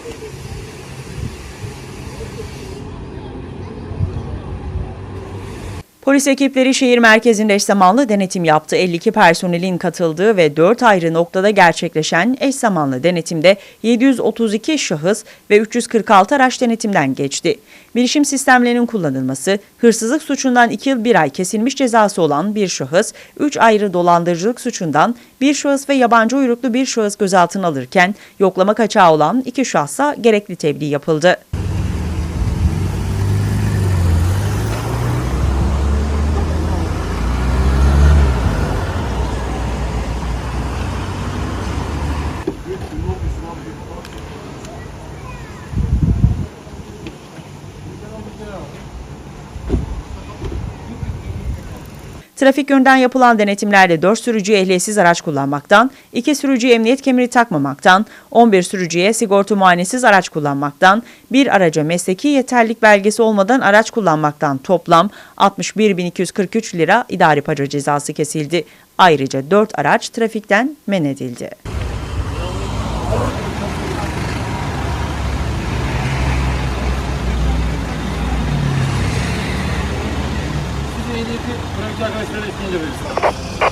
Thank you. Polis ekipleri şehir merkezinde eş zamanlı denetim yaptı. 52 personelin katıldığı ve 4 ayrı noktada gerçekleşen eş zamanlı denetimde 732 şahıs ve 346 araç denetimden geçti. Bilişim sistemlerinin kullanılması, hırsızlık suçundan 2 yıl 1 ay kesilmiş cezası olan bir şahıs, 3 ayrı dolandırıcılık suçundan bir şahıs ve yabancı uyruklu bir şahıs gözaltına alırken yoklama kaçağı olan iki şahsa gerekli tebliğ yapıldı. Trafik yönden yapılan denetimlerde 4 sürücüye ehliyetsiz araç kullanmaktan, 2 sürücüye emniyet kemeri takmamaktan, 11 sürücüye sigorta muayenesiz araç kullanmaktan, bir araca mesleki yeterlilik belgesi olmadan araç kullanmaktan toplam 61.243 lira idari para cezası kesildi. Ayrıca 4 araç trafikten men edildi. Bırakacak arkadaşlara isteyince verirsin.